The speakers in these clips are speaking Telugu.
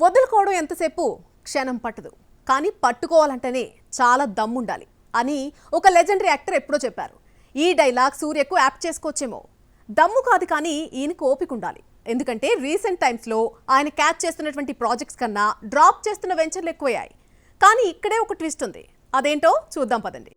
వదులుకోవడం ఎంతసేపు? క్షణం పట్టదు. కానీ పట్టుకోవాలంటేనే చాలా దమ్ముండాలి అని ఒక లెజెండరీ యాక్టర్ ఎప్పుడో చెప్పారు. ఈ డైలాగ్ సూర్యకు యాప్ చేసుకోవచ్చేమో. దమ్ము కాదు కానీ ఈయనకు ఓపిక ఉండాలి. ఎందుకంటే రీసెంట్ టైమ్స్లో ఆయన క్యాచ్ చేస్తున్నటువంటి ప్రాజెక్ట్స్ కన్నా డ్రాప్ చేస్తున్న వెంచర్లు ఎక్కువయ్యాయి. కానీ ఇక్కడే ఒక ట్విస్ట్ ఉంది. అదేంటో చూద్దాం పదండి.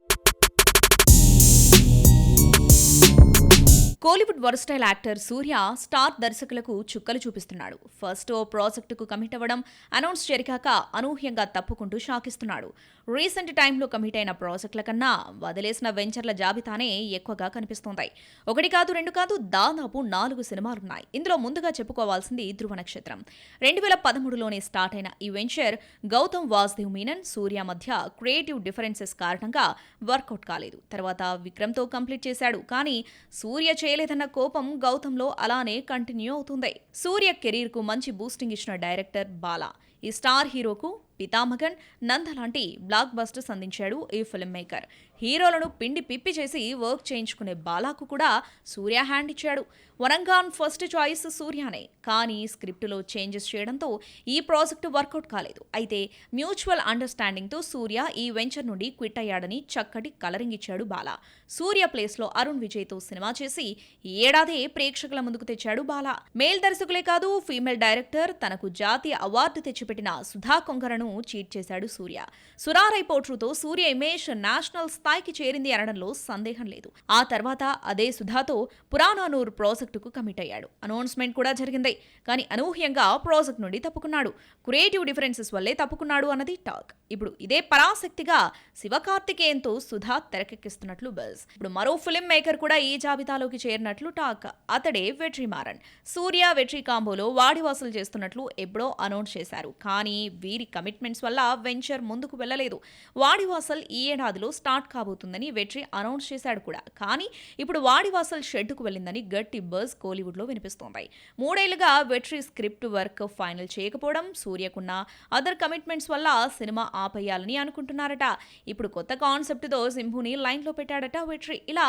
Kollywood versatile actor Suriya star దర్శకులకు చుక్కలు చూపిస్తున్నాడు. ఫస్ట్ ఓ ప్రాజెక్టుకు కమిట్ అవ్వడం అనౌన్స్ జరిగాక అనూహ్యంగా తప్పుకుంటూ షాకిస్తున్నాడు. రీసెంట్ టైంలో కమిట్ అయిన ప్రాజెక్టుల కన్నా వదిలేసిన వెంచర్ల జాబితానే ఎక్కువగా కనిపిస్తోంది. ఒకటి కాదు రెండు కాదు దాదాపు నాలుగు సినిమాలున్నాయి. ఇందులో ముందుగా చెప్పుకోవాల్సింది ధృవ నక్షత్రం. రెండు వేల పదమూడులోనే స్టార్ట్ అయిన ఈ వెంచర్ గౌతమ్ వాసుదేవ్ మీనన్ సూర్య మధ్య క్రియేటివ్ డిఫరెన్సెస్ కారణంగా వర్కౌట్ కాలేదు. తర్వాత విక్రమ్తో కంప్లీట్ చేశాడు. కానీ సూర్య చేయలేదన్న కోపం గౌతంలో అలానే కంటిన్యూ అవుతుంది. సూర్య కెరీర్కు మంచి బూస్టింగ్ ఇచ్చిన డైరెక్టర్ బాలా. ఈ స్టార్ హీరోకు పితామగన్ నంద లాంటి బ్లాక్ బస్టర్స్ అందించాడు ఈ ఫిల్మ్ మేకర్ హీరోలను పిండి పిప్పి చేసి వర్క్ చేయించుకునే బాలాకు కూడా సూర్య హ్యాండ్ ఇచ్చాడు. వరంగాన్ ఫస్ట్ చాయిస్ సూర్యనే. కానీ స్క్రిప్టులో చేంజెస్ చేయడంతో ఈ ప్రాజెక్టు వర్కౌట్ కాలేదు. అయితే మ్యూచువల్ అండర్స్టాండింగ్తో సూర్య ఈ వెంచర్ నుండి క్విట్ అయ్యాడని చక్కటి కలరింగ్ ఇచ్చాడు బాలా. సూర్య ప్లేస్లో అరుణ్ విజయ్తో సినిమా చేసి ఏడాదే ప్రేక్షకుల ముందుకు తెచ్చాడు బాలా. మేల్ దర్శకులే కాదు ఫీమేల్ డైరెక్టర్ తనకు జాతీయ అవార్డు తెచ్చిపెట్టిన సుధా కొంగరను చీట్ చేశాడు సూర్య. సురారై పోట్రుతో సూర్య ఇమేజ్ నేషనల్ స్థాయికి చేరింది అనడంలో సందేహం లేదు. ఆ తర్వాత అదే సుధాతో పురాణానూర్ ప్రాజెక్టుకు కమిట్ అయ్యాడు. అనౌన్స్మెంట్ కూడా జరిగింది. కానీ అనూహ్యంగా ప్రాజెక్ట్ నుండి తప్పుకున్నాడు. క్రియేటివ్ డిఫరెన్సెస్ వల్లే తప్పుకున్నాడు అన్నది టాక్. ఇప్పుడు ఇదే పరాశక్తిగా శివకార్తికేయంతో సుధా తెరకెక్కిస్తున్నట్లు బజ్. ఇప్పుడు మరో ఫిల్మ్ మేకర్ కూడా ఈ జాబితాలోకి చేరినట్లు టాక్. అతడే వెట్రి మారన్ సూర్య వెట్రి కాంబోలో వాడి వసూలు చేస్తున్నట్లు ఎప్పుడో అనౌన్స్ చేశారు. కానీ వీరి కమిట్ కమిట్మెంట్స్ వల్ల వెంచర్ ముందుకు వెళ్ళలేదు. వాడివాసల్ ఈ ఏడాదిలో స్టార్ట్ కాబోతుందని వెట్రి అనౌన్స్ చేశాడు కూడా. కానీ ఇప్పుడు వాడివాసల్ షెడ్డుకు వెళ్ళిందని గట్టి బజ్ కోలీవుడ్లో వినిపిస్తోంది. మూడేళ్ళుగా వెట్రి స్క్రిప్ట్ వర్క్ ఫైనల్ చేయకపోవడం సూర్యకున్న అదర్ కమిట్మెంట్స్ వల్ల సినిమా ఆపేయాలని అనుకుంటున్నారట. ఇప్పుడు కొత్త కాన్సెప్ట్తో సింహుని లైన్లో పెట్టాడట వెట్రి. ఇలా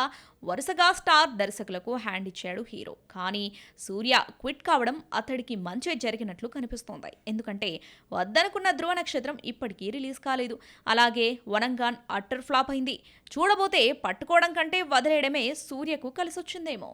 వరుసగా స్టార్ దర్శకులకు హ్యాండ్ ఇచ్చాడు హీరో. కానీ సూర్య క్విట్ కావడం అతడికి మంచి జరిగినట్లు కనిపిస్తోంది. ఎందుకంటే వద్దనుకున్న ధృవ నక్షత్రం ఇప్పటికీ రిలీజ్ కాలేదు. అలాగే వనంగాన్ అట్టర్ ఫ్లాప్ అయింది. చూడబోతే పట్టుకోవడం కంటే వదిలేయడమే సూర్యకు కలిసొచ్చిందేమో.